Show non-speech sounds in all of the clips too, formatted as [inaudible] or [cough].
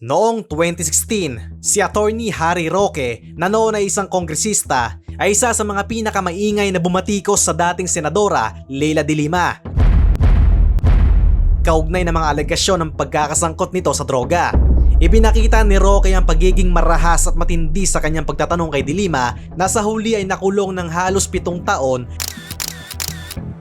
Noong 2016, si Attorney Harry Roque na noon ay isang kongresista ay isa sa mga pinakamaingay na bumatikos sa dating senadora Leila de Lima. Kaugnay ng mga alegasyon ng pagkakasangkot nito sa droga. Ipinakita ni Roque ang pagiging marahas at matindi sa kanyang pagtatanong kay De Lima na sa huli ay nakulong ng halos pitong taon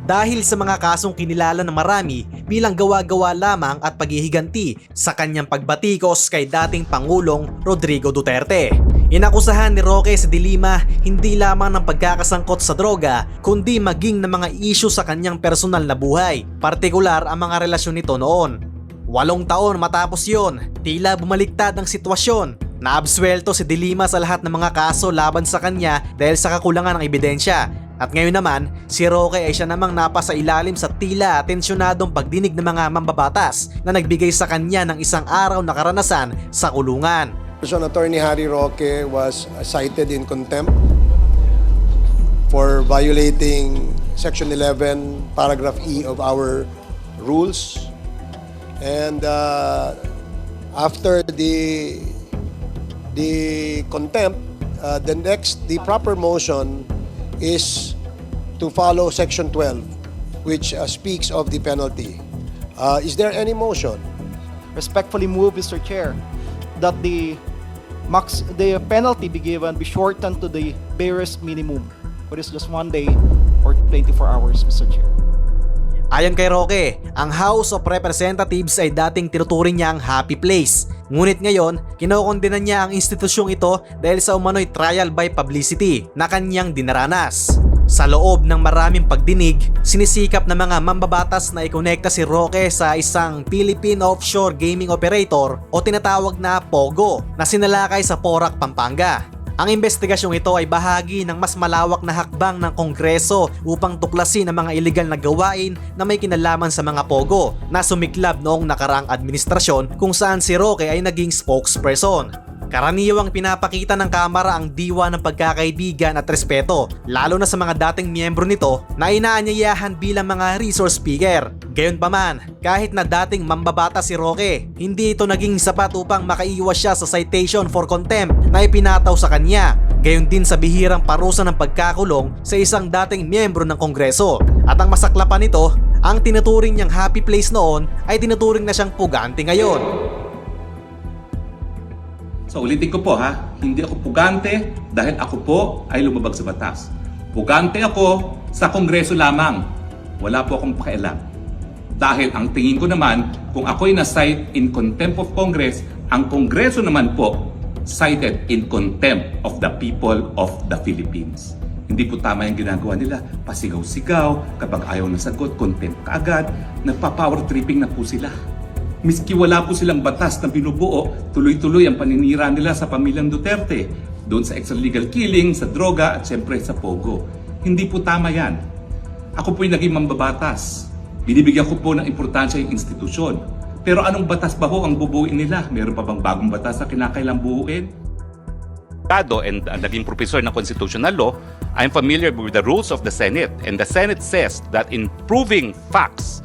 dahil sa mga kasong kinilala ng marami bilang gawa-gawa lamang at paghihiganti sa kanyang pagbatikos kay dating Pangulong Rodrigo Duterte. Inakusahan ni Roque si De Lima hindi lamang ng pagkakasangkot sa droga kundi maging ng mga isyu sa kanyang personal na buhay, partikular ang mga relasyon nito noon. Walong taon matapos yon, tila bumaliktad ang sitwasyon Naabswelto si De Lima sa lahat ng mga kaso laban sa kanya dahil sa kakulangan ng ebidensya. At ngayon naman, si Roque ay siya namang napasa ilalim sa tila tensyonadong pagdinig ng mga mambabatas na nagbigay sa kanya ng isang araw na karanasan sa kulungan. Person Attorney Harry Roque was cited in contempt for violating Section 11, Paragraph E of our rules. And uh, after the the contempt, uh, the next, the proper motion is to follow Section 12, which uh, speaks of the penalty. Uh, is there any motion? respectfully move, Mr. Chair, that the max the penalty be given be shortened to the barest minimum, which is just one day or 24 hours, Mr. Chair. Ayon kay Roque, ang House of Representatives ay dating tinuturing niya ang happy place. Ngunit ngayon, kinokondena niya ang institusyong ito dahil sa umano'y trial by publicity na kanyang dinaranas. Sa loob ng maraming pagdinig, sinisikap ng mga mambabatas na ikonekta si Roque sa isang Philippine Offshore Gaming Operator o tinatawag na POGO na sinalakay sa Porac, Pampanga. Ang investigasyong ito ay bahagi ng mas malawak na hakbang ng Kongreso upang tuklasin ang mga ilegal na gawain na may kinalaman sa mga pogo na sumiklab noong nakaraang administrasyon kung saan si Roque ay naging spokesperson. Karaniwang pinapakita ng Kamara ang diwa ng pagkakaibigan at respeto, lalo na sa mga dating miyembro nito na inaanyayahan bilang mga resource speaker. Gayunpaman, kahit na dating mambabata si Roque, hindi ito naging sapat upang makaiwas siya sa citation for contempt na ipinataw sa kanya. Gayon din sa bihirang parusa ng pagkakulong sa isang dating miyembro ng Kongreso. At ang masaklapan nito, ang tinuturing niyang happy place noon ay tinuturing na siyang pugante ngayon. So ulitin ko po ha, hindi ako pugante dahil ako po ay lumabag sa batas. Pugante ako sa kongreso lamang. Wala po akong pakialam. Dahil ang tingin ko naman, kung ako'y na-cite in contempt of Congress, ang kongreso naman po cited in contempt of the people of the Philippines. Hindi po tama yung ginagawa nila. Pasigaw-sigaw, kapag ayaw na sagot, contempt kaagad. Nagpa-power tripping na po sila. Miski wala po silang batas na binubuo, tuloy-tuloy ang paninira nila sa pamilyang Duterte. Doon sa extralegal killing, sa droga at siyempre sa pogo. Hindi po tama yan. Ako po'y naging mambabatas. Binibigyan ko po ng importansya yung institusyon. Pero anong batas ba ho ang bubuin nila? Meron pa bang bagong batas na kinakailang buuin? abogado and uh, naging professor ng constitutional law, I'm familiar with the rules of the Senate. And the Senate says that in proving facts,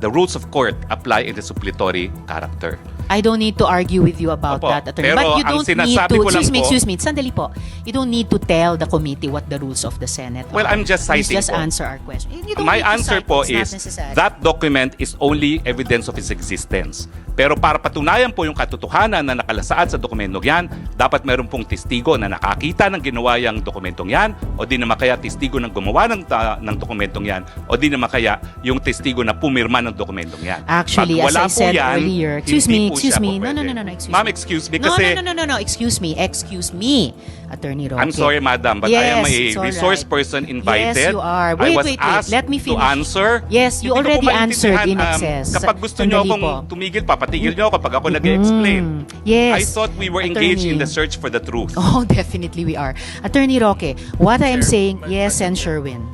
the rules of court apply in the suppletory character. I don't need to argue with you about Opo, that, attorney. pero But you ang don't need sinasabi to, ko lang excuse me, po- excuse me, sandali po. You don't need to tell the committee what the rules of the Senate Well, are. I'm just Please citing just po. answer our question. You don't My need to answer cite, po it's not is necessary. that document is only evidence of its existence. Pero para patunayan po yung katotohanan na nakalasaan sa dokumentong yan, dapat meron pong testigo na nakakita ng ginawa yung dokumentong yan o di naman kaya testigo ng gumawa ng, ta- ng dokumentong yan o di naman kaya yung testigo na pumirma ng dokumentong yan. Actually, Pag as wala I po said yan, earlier, excuse hindi me, po excuse me. No, no, no, no, no, excuse Ma'am, me. excuse me No, kasi no, no, no, no, no, excuse me, excuse me, Attorney Roque. I'm sorry, madam, but I am a Yes, it's all resource right. person invited. Yes, you are. I Wait, was wait, wait. asked Let me to finish. answer. Yes, you Hindi ko po already answered in um, excess. kapag gusto nyo Sandali akong po. Mm-hmm. tumigil, papatigil nyo kapag ako nag-explain. yes. I thought we were engaged in Attorney. the search for the truth. [laughs] Oh, definitely we are. Attorney Roque, what I am saying, yes, and Sherwin.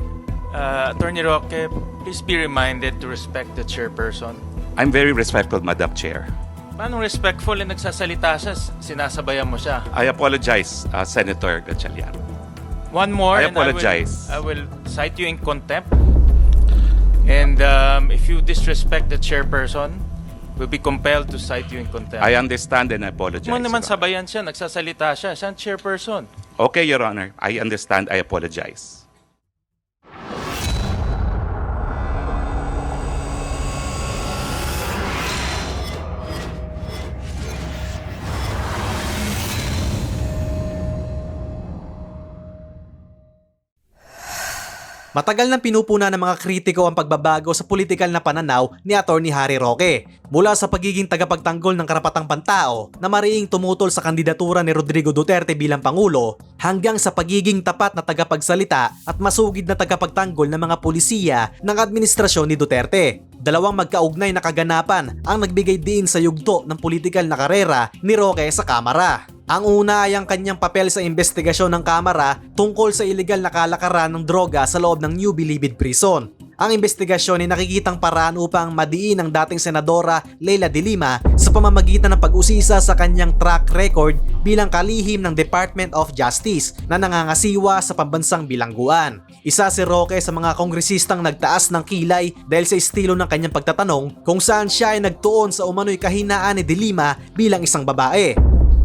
Uh, Attorney Roque, please be reminded to respect the chairperson. I'm very respectful, Madam Chair. Paano respectful na nagsasalita siya, sinasabayan mo siya? I apologize, uh, Senator Gatchalian. One more I and apologize. I will, I will cite you in contempt. And um, if you disrespect the chairperson, will be compelled to cite you in contempt. I understand and I apologize. mo naman sabayan siya, nagsasalita siya, siya ang chairperson. Okay, Your Honor. I understand. I apologize. Matagal nang pinupuna ng mga kritiko ang pagbabago sa politikal na pananaw ni Atty. Harry Roque. Mula sa pagiging tagapagtanggol ng karapatang pantao na mariing tumutol sa kandidatura ni Rodrigo Duterte bilang Pangulo hanggang sa pagiging tapat na tagapagsalita at masugid na tagapagtanggol ng mga pulisiya ng administrasyon ni Duterte. Dalawang magkaugnay na kaganapan ang nagbigay diin sa yugto ng politikal na karera ni Roque sa Kamara. Ang una ay ang kanyang papel sa investigasyon ng Kamara tungkol sa illegal na kalakaran ng droga sa loob ng New Bilibid Prison. Ang investigasyon ay nakikitang paraan upang madiin ang dating senadora Leila de Lima sa pamamagitan ng pag-usisa sa kanyang track record bilang kalihim ng Department of Justice na nangangasiwa sa pambansang bilangguan. Isa si Roque sa mga kongresistang nagtaas ng kilay dahil sa estilo ng kanyang pagtatanong kung saan siya ay nagtuon sa umano'y kahinaan ni de Lima bilang isang babae.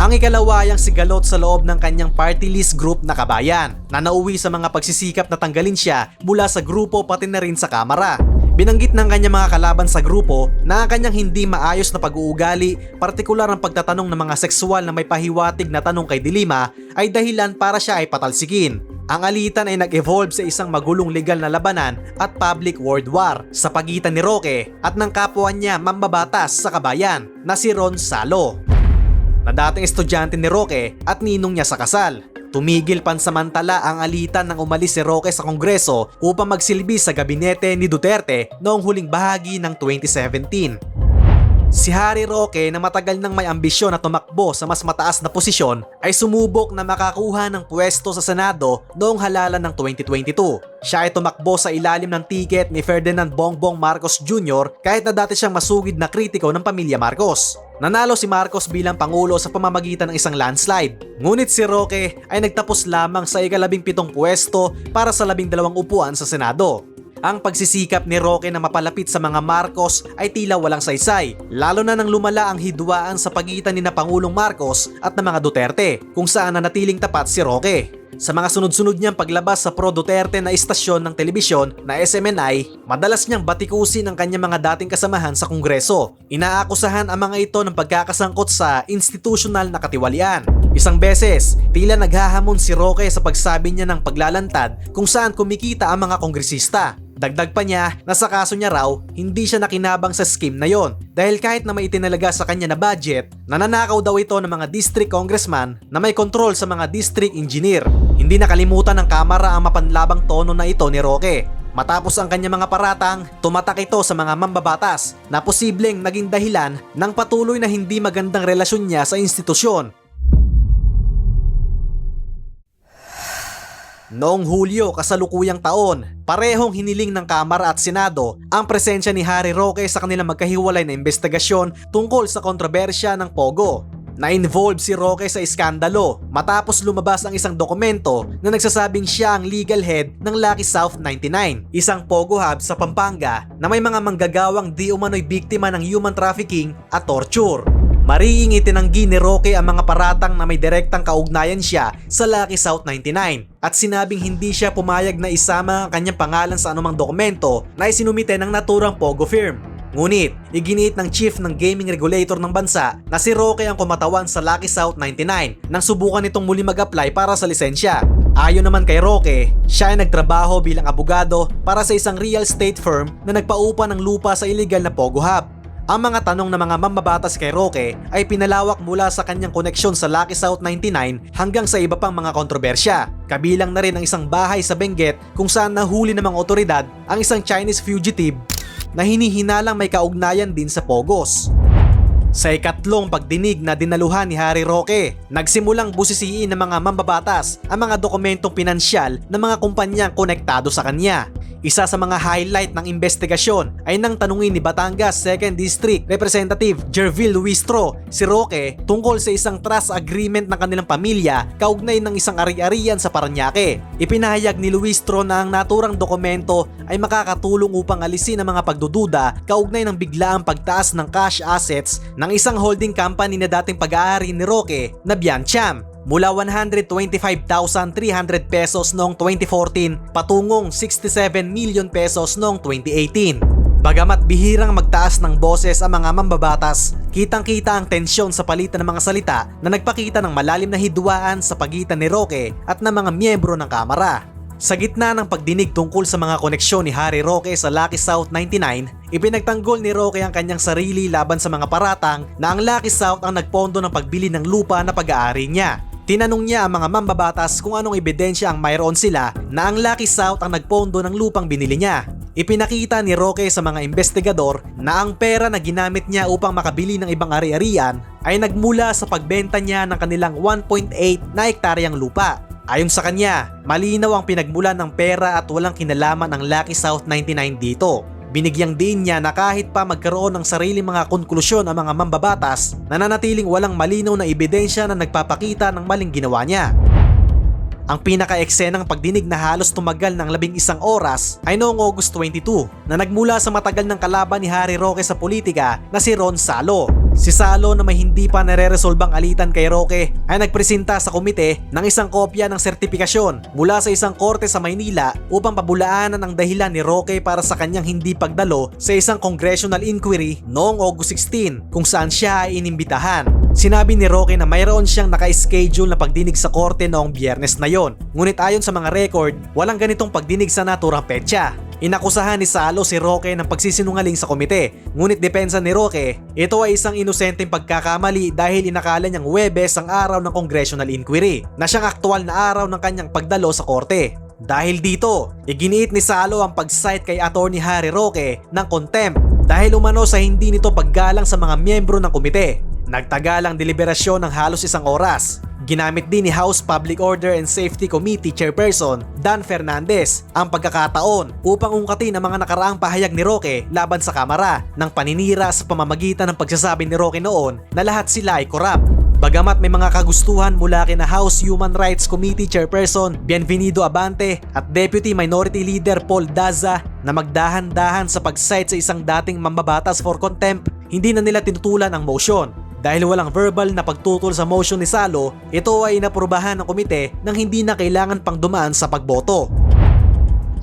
Ang ikalawa ay ang sigalot sa loob ng kanyang party list group na kabayan na nauwi sa mga pagsisikap na tanggalin siya mula sa grupo pati na rin sa kamara. Binanggit ng kanyang mga kalaban sa grupo na ang kanyang hindi maayos na pag-uugali, partikular ang pagtatanong ng mga sexual na may pahiwatig na tanong kay Dilima ay dahilan para siya ay patalsikin. Ang alitan ay nag-evolve sa isang magulong legal na labanan at public world war sa pagitan ni Roque at ng kapwa niya mambabatas sa kabayan na si Ron Salo na dating estudyante ni Roque at ninong niya sa kasal. Tumigil pansamantala ang alitan nang umalis si Roque sa Kongreso upang magsilbi sa gabinete ni Duterte noong huling bahagi ng 2017. Si Harry Roque na matagal nang may ambisyon na tumakbo sa mas mataas na posisyon ay sumubok na makakuha ng pwesto sa Senado noong halalan ng 2022. Siya ay tumakbo sa ilalim ng tiket ni Ferdinand Bongbong Marcos Jr. kahit na dati siyang masugid na kritiko ng pamilya Marcos. Nanalo si Marcos bilang Pangulo sa pamamagitan ng isang landslide. Ngunit si Roque ay nagtapos lamang sa ikalabing pitong pwesto para sa labing dalawang upuan sa Senado. Ang pagsisikap ni Roque na mapalapit sa mga Marcos ay tila walang saysay, lalo na nang lumala ang hidwaan sa pagitan ni na Pangulong Marcos at ng mga Duterte, kung saan nanatiling tapat si Roque. Sa mga sunod-sunod niyang paglabas sa pro-Duterte na istasyon ng telebisyon na SMNI, madalas niyang batikusin ang kanyang mga dating kasamahan sa Kongreso. Inaakusahan ang mga ito ng pagkakasangkot sa institutional na katiwalian. Isang beses, tila naghahamon si Roque sa pagsabi niya ng paglalantad kung saan kumikita ang mga kongresista. Dagdag pa niya na sa kaso niya raw, hindi siya nakinabang sa scheme na yon dahil kahit na may itinalaga sa kanya na budget, nananakaw daw ito ng mga district congressman na may control sa mga district engineer. Hindi nakalimutan ng kamera ang mapanlabang tono na ito ni Roque. Matapos ang kanyang mga paratang, tumatak ito sa mga mambabatas na posibleng naging dahilan ng patuloy na hindi magandang relasyon niya sa institusyon Noong Hulyo kasalukuyang taon, parehong hiniling ng Kamara at Senado ang presensya ni Harry Roque sa kanilang magkahiwalay na investigasyon tungkol sa kontrobersya ng Pogo. Na-involve si Roque sa iskandalo matapos lumabas ang isang dokumento na nagsasabing siya ang legal head ng Lucky South 99, isang Pogo hub sa Pampanga na may mga manggagawang di umano'y biktima ng human trafficking at torture. Mariing itinanggi ni Roque ang mga paratang na may direktang kaugnayan siya sa Lucky South 99 at sinabing hindi siya pumayag na isama ang kanyang pangalan sa anumang dokumento na isinumite ng naturang Pogo firm. Ngunit, iginiit ng chief ng gaming regulator ng bansa na si Roque ang kumatawan sa Lucky South 99 nang subukan itong muli mag-apply para sa lisensya. Ayon naman kay Roque, siya ay nagtrabaho bilang abogado para sa isang real estate firm na nagpaupa ng lupa sa illegal na Pogo Hub. Ang mga tanong ng mga mambabatas kay Roque ay pinalawak mula sa kanyang koneksyon sa Lucky South 99 hanggang sa iba pang mga kontrobersya. Kabilang na rin ang isang bahay sa Benguet kung saan nahuli ng mga otoridad ang isang Chinese fugitive na hinihinalang may kaugnayan din sa Pogos. Sa ikatlong pagdinig na dinaluhan ni Harry Roque, nagsimulang busisiin ng mga mambabatas ang mga dokumentong pinansyal ng mga kumpanyang konektado sa kanya. Isa sa mga highlight ng investigasyon ay nang tanungin ni Batangas 2nd District Representative Jervil Luistro si Roque tungkol sa isang trust agreement ng kanilang pamilya kaugnay ng isang ari-arian sa Paranaque. Ipinahayag ni Luistro na ang naturang dokumento ay makakatulong upang alisin ang mga pagdududa kaugnay ng biglaang pagtaas ng cash assets ng isang holding company na dating pag-aari ni Roque na Biancham mula 125,300 pesos noong 2014 patungong 67 million pesos noong 2018. Bagamat bihirang magtaas ng boses ang mga mambabatas, kitang-kita ang tensyon sa palitan ng mga salita na nagpakita ng malalim na hidwaan sa pagitan ni Roque at ng mga miyembro ng Kamara. Sa gitna ng pagdinig tungkol sa mga koneksyon ni Harry Roque sa Lucky South 99, ipinagtanggol ni Roque ang kanyang sarili laban sa mga paratang na ang Lucky South ang nagpondo ng pagbili ng lupa na pag-aari niya. Tinanong niya ang mga mambabatas kung anong ebidensya ang mayroon sila na ang Lucky South ang nagpondo ng lupang binili niya. Ipinakita ni Roque sa mga investigador na ang pera na ginamit niya upang makabili ng ibang ari-arian ay nagmula sa pagbenta niya ng kanilang 1.8 na hektaryang lupa. Ayon sa kanya, malinaw ang pinagmulan ng pera at walang kinalaman ang Lucky South 99 dito. Binigyang din niya na kahit pa magkaroon ng sarili mga konklusyon ang mga mambabatas, nananatiling walang malinaw na ebidensya na nagpapakita ng maling ginawa niya. Ang pinaka-eksenang pagdinig na halos tumagal ng labing isang oras ay noong August 22 na nagmula sa matagal ng kalaban ni Harry Roque sa politika na si Ron Salo. Si Salo na may hindi pa nare-resolbang alitan kay Roque ay nagpresenta sa komite ng isang kopya ng sertipikasyon mula sa isang korte sa Maynila upang pabulaanan ang dahilan ni Roque para sa kanyang hindi pagdalo sa isang congressional inquiry noong August 16 kung saan siya ay inimbitahan. Sinabi ni Roque na mayroon siyang naka-schedule na pagdinig sa korte noong biyernes na yon. Ngunit ayon sa mga record, walang ganitong pagdinig sa naturang petsa. Inakusahan ni Salo si Roque ng pagsisinungaling sa komite. Ngunit depensa ni Roque, ito ay isang inosenteng pagkakamali dahil inakala niyang Webes ang araw ng congressional inquiry na siyang aktual na araw ng kanyang pagdalo sa korte. Dahil dito, iginiit ni Salo ang pag-cite kay Attorney Harry Roque ng contempt dahil umano sa hindi nito paggalang sa mga miyembro ng komite. Nagtagal ang deliberasyon ng halos isang oras. Ginamit din ni House Public Order and Safety Committee Chairperson Dan Fernandez ang pagkakataon upang ungkatin ang mga nakaraang pahayag ni Roque laban sa Kamara ng paninira sa pamamagitan ng pagsasabi ni Roque noon na lahat sila ay korap. Bagamat may mga kagustuhan mula kina House Human Rights Committee Chairperson Bienvenido Abante at Deputy Minority Leader Paul Daza na magdahan-dahan sa pag-cite sa isang dating mambabatas for contempt, hindi na nila tinutulan ang motion. Dahil walang verbal na pagtutol sa motion ni Salo, ito ay inaprubahan ng komite nang hindi na kailangan pang dumaan sa pagboto.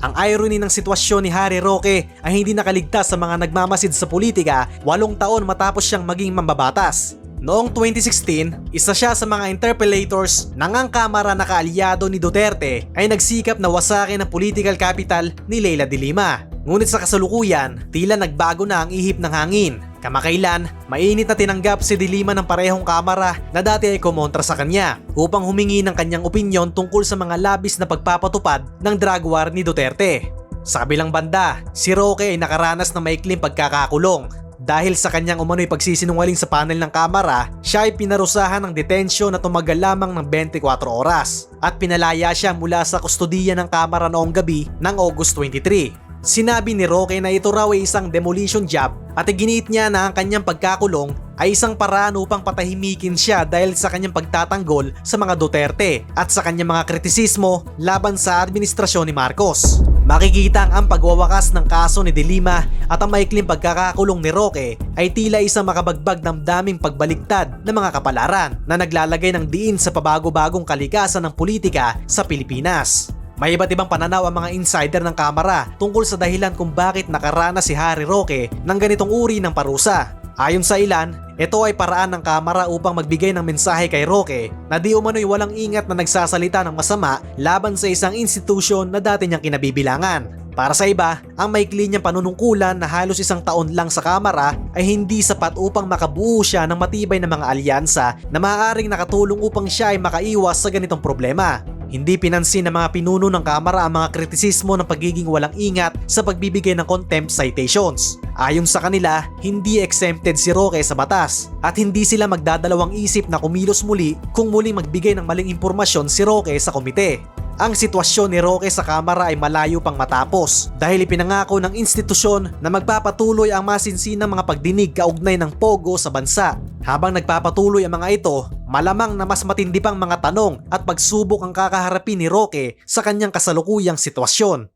Ang irony ng sitwasyon ni Harry Roque ay hindi nakaligtas sa mga nagmamasid sa politika walong taon matapos siyang maging mambabatas. Noong 2016, isa siya sa mga interpellators ng ang kamara na kaalyado ni Duterte ay nagsikap na wasakin ang political capital ni Leila de Lima. Ngunit sa kasalukuyan, tila nagbago na ang ihip ng hangin. Kamakailan, mainit na tinanggap si de Lima ng parehong kamara na dati ay kumontra sa kanya upang humingi ng kanyang opinyon tungkol sa mga labis na pagpapatupad ng drug war ni Duterte. Sa kabilang banda, si Roque ay nakaranas ng maikling pagkakakulong dahil sa kanyang umano'y pagsisinungaling sa panel ng kamera, siya ay pinarusahan ng detensyon na tumagal lamang ng 24 oras at pinalaya siya mula sa kustodiya ng kamera noong gabi ng August 23. Sinabi ni Roque na ito raw ay isang demolition job at iginiit niya na ang kanyang pagkakulong ay isang paraan upang patahimikin siya dahil sa kanyang pagtatanggol sa mga Duterte at sa kanyang mga kritisismo laban sa administrasyon ni Marcos. Makikita ang pagwawakas ng kaso ni De Lima at ang maikling pagkakakulong ni Roque ay tila isang makabagbag damdaming pagbaligtad ng mga kapalaran na naglalagay ng diin sa pabago-bagong kalikasan ng politika sa Pilipinas. May iba't ibang pananaw ang mga insider ng kamera tungkol sa dahilan kung bakit nakaranas si Harry Roque ng ganitong uri ng parusa. Ayon sa ilan, ito ay paraan ng kamera upang magbigay ng mensahe kay Roque na di umano'y walang ingat na nagsasalita ng masama laban sa isang institusyon na dati niyang kinabibilangan. Para sa iba, ang maikli niyang panunungkulan na halos isang taon lang sa kamera ay hindi sapat upang makabuo siya ng matibay na mga alyansa na maaaring nakatulong upang siya ay makaiwas sa ganitong problema. Hindi pinansin ng mga pinuno ng kamera ang mga kritisismo ng pagiging walang ingat sa pagbibigay ng contempt citations. Ayon sa kanila, hindi exempted si Roque sa batas at hindi sila magdadalawang isip na kumilos muli kung muling magbigay ng maling impormasyon si Roque sa komite. Ang sitwasyon ni Roque sa Kamara ay malayo pang matapos dahil ipinangako ng institusyon na magpapatuloy ang masinsinang mga pagdinig kaugnay ng Pogo sa bansa. Habang nagpapatuloy ang mga ito, malamang na mas matindi pang mga tanong at pagsubok ang kakaharapin ni Roque sa kanyang kasalukuyang sitwasyon.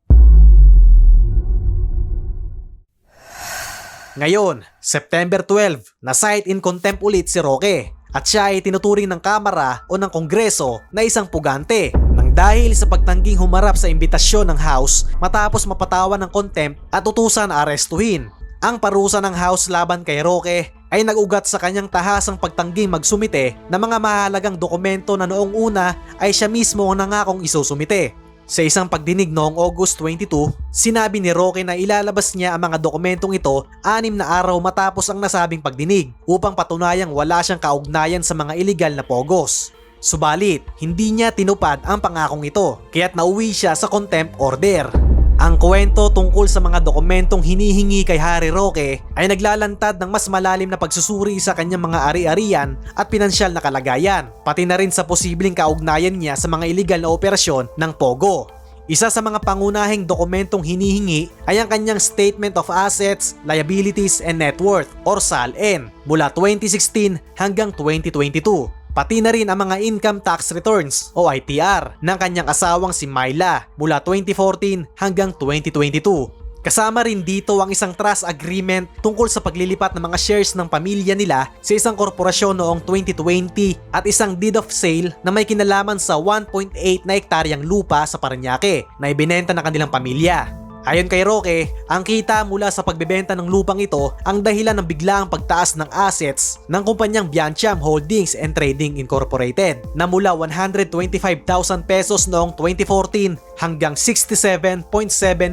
Ngayon, September 12, na cite in contempt ulit si Roque at siya ay tinuturing ng Kamara o ng Kongreso na isang pugante dahil sa pagtangging humarap sa imbitasyon ng House matapos mapatawan ng contempt at utusan na arestuhin. Ang parusa ng House laban kay Roque ay nag-ugat sa kanyang tahasang pagtangging magsumite ng mga mahalagang dokumento na noong una ay siya mismo ang nangakong isusumite. Sa isang pagdinig noong August 22, sinabi ni Roque na ilalabas niya ang mga dokumentong ito anim na araw matapos ang nasabing pagdinig upang patunayang wala siyang kaugnayan sa mga iligal na pogos. Subalit, hindi niya tinupad ang pangakong ito, kaya't nauwi siya sa contempt order. Ang kwento tungkol sa mga dokumentong hinihingi kay Harry Roque ay naglalantad ng mas malalim na pagsusuri sa kanyang mga ari-arian at pinansyal na kalagayan, pati na rin sa posibleng kaugnayan niya sa mga iligal na operasyon ng Pogo. Isa sa mga pangunahing dokumentong hinihingi ay ang kanyang Statement of Assets, Liabilities and Net Worth or SALN mula 2016 hanggang 2022 pati na rin ang mga income tax returns o ITR ng kanyang asawang si Myla mula 2014 hanggang 2022. Kasama rin dito ang isang trust agreement tungkol sa paglilipat ng mga shares ng pamilya nila sa isang korporasyon noong 2020 at isang deed of sale na may kinalaman sa 1.8 na hektaryang lupa sa Paranaque na ibinenta ng kanilang pamilya. Ayon kay Roque, ang kita mula sa pagbebenta ng lupang ito ang dahilan ng biglaang pagtaas ng assets ng kumpanyang Biancham Holdings and Trading Incorporated na mula 125,000 pesos noong 2014 hanggang 67.7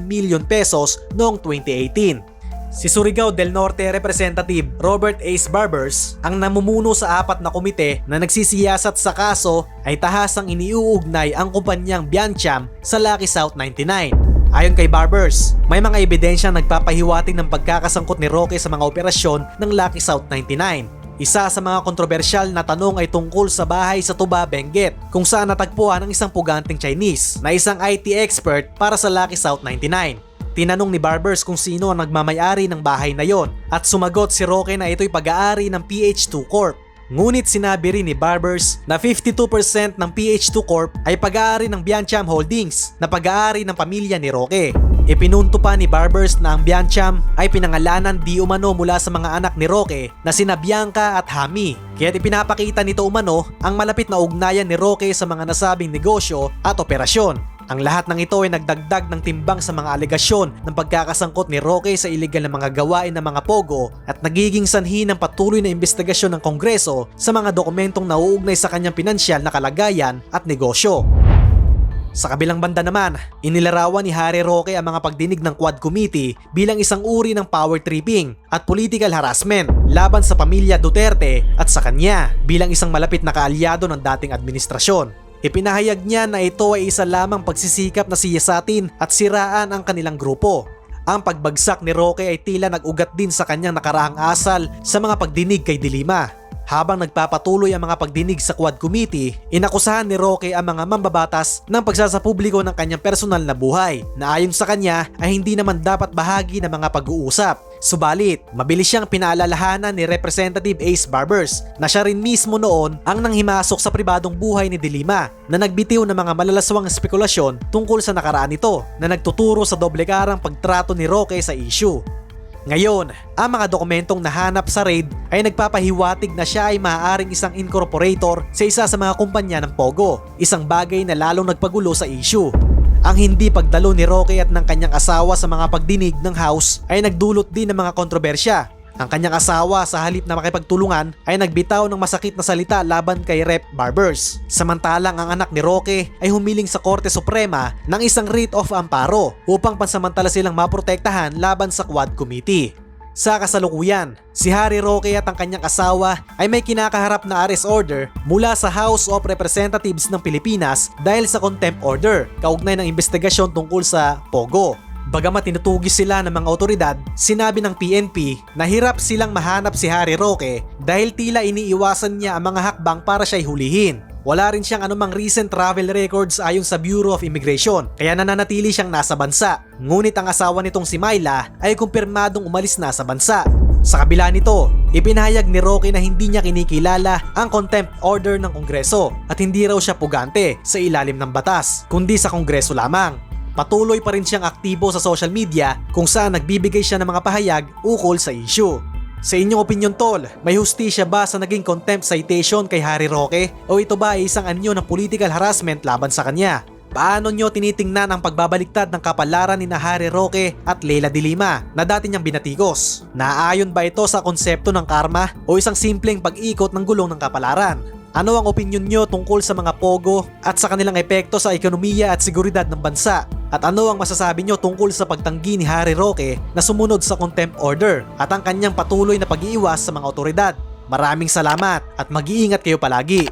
million pesos noong 2018. Si Surigao del Norte Representative Robert Ace Barbers ang namumuno sa apat na komite na nagsisiyasat sa kaso ay tahasang iniuugnay ang kumpanyang Biancham sa Lucky South 99. Ayon kay Barbers, may mga ebidensyang nagpapahiwatig ng pagkakasangkot ni Roque sa mga operasyon ng Lucky South 99. Isa sa mga kontrobersyal na tanong ay tungkol sa bahay sa Tuba, Benguet, kung saan natagpuan ang isang puganteng Chinese na isang IT expert para sa Lucky South 99. Tinanong ni Barbers kung sino ang nagmamayari ng bahay na yon at sumagot si Roque na ito'y pag-aari ng PH2 Corp. Ngunit sinabi rin ni Barbers na 52% ng PH2 Corp ay pag-aari ng Biancham Holdings na pag-aari ng pamilya ni Roque. Ipinunto pa ni Barbers na ang Biancham ay pinangalanan di umano mula sa mga anak ni Roque na sina Bianca at Hami. Kaya't ipinapakita nito umano ang malapit na ugnayan ni Roque sa mga nasabing negosyo at operasyon. Ang lahat ng ito ay nagdagdag ng timbang sa mga alegasyon ng pagkakasangkot ni Roque sa iligal na mga gawain ng mga pogo at nagiging sanhi ng patuloy na investigasyon ng Kongreso sa mga dokumentong nauugnay sa kanyang pinansyal na kalagayan at negosyo. Sa kabilang banda naman, inilarawan ni Harry Roque ang mga pagdinig ng Quad Committee bilang isang uri ng power tripping at political harassment laban sa pamilya Duterte at sa kanya bilang isang malapit na kaalyado ng dating administrasyon. Ipinahayag niya na ito ay isa lamang pagsisikap na siyasatin at siraan ang kanilang grupo. Ang pagbagsak ni Roque ay tila nag-ugat din sa kanyang nakaraang asal sa mga pagdinig kay Dilima. Habang nagpapatuloy ang mga pagdinig sa Quad Committee, inakusahan ni Roque ang mga mambabatas ng pagsasapubliko ng kanyang personal na buhay na ayon sa kanya ay hindi naman dapat bahagi ng mga pag-uusap. Subalit, mabilis siyang pinaalalahanan ni Representative Ace Barbers na siya rin mismo noon ang nanghimasok sa pribadong buhay ni Dilima na nagbitiw ng mga malalaswang spekulasyon tungkol sa nakaraan nito na nagtuturo sa doble karang pagtrato ni Roque sa issue. Ngayon, ang mga dokumentong nahanap sa raid ay nagpapahiwatig na siya ay maaaring isang incorporator sa isa sa mga kumpanya ng Pogo, isang bagay na lalong nagpagulo sa issue. Ang hindi pagdalo ni Roque at ng kanyang asawa sa mga pagdinig ng House ay nagdulot din ng mga kontrobersya. Ang kanyang asawa sa halip na makipagtulungan ay nagbitaw ng masakit na salita laban kay Rep Barbers. Samantalang ang anak ni Roque ay humiling sa Korte Suprema ng isang writ of amparo upang pansamantala silang maprotektahan laban sa Quad Committee. Sa kasalukuyan, si Harry Roque at ang kanyang asawa ay may kinakaharap na arrest order mula sa House of Representatives ng Pilipinas dahil sa contempt order, kaugnay ng investigasyon tungkol sa Pogo. Bagamat tinutugis sila ng mga otoridad, sinabi ng PNP na hirap silang mahanap si Harry Roque dahil tila iniiwasan niya ang mga hakbang para siya'y hulihin. Wala rin siyang anumang recent travel records ayon sa Bureau of Immigration kaya nananatili siyang nasa bansa. Ngunit ang asawa nitong si Myla ay kumpirmadong umalis na sa bansa. Sa kabila nito, ipinahayag ni Roque na hindi niya kinikilala ang contempt order ng Kongreso at hindi raw siya pugante sa ilalim ng batas, kundi sa Kongreso lamang. Patuloy pa rin siyang aktibo sa social media kung saan nagbibigay siya ng mga pahayag ukol sa issue. Sa inyong opinion tol, may hustisya ba sa naging contempt citation kay Harry Roque o ito ba ay isang anyo ng political harassment laban sa kanya? Paano nyo tinitingnan ang pagbabaliktad ng kapalaran ni Harry Roque at Leila de Lima na dati niyang binatigos? Naayon ba ito sa konsepto ng karma o isang simpleng pag-ikot ng gulong ng kapalaran? Ano ang opinion nyo tungkol sa mga pogo at sa kanilang epekto sa ekonomiya at seguridad ng bansa? At ano ang masasabi nyo tungkol sa pagtanggi ni Harry Roque na sumunod sa contempt order at ang kanyang patuloy na pag-iiwas sa mga otoridad? Maraming salamat at mag-iingat kayo palagi.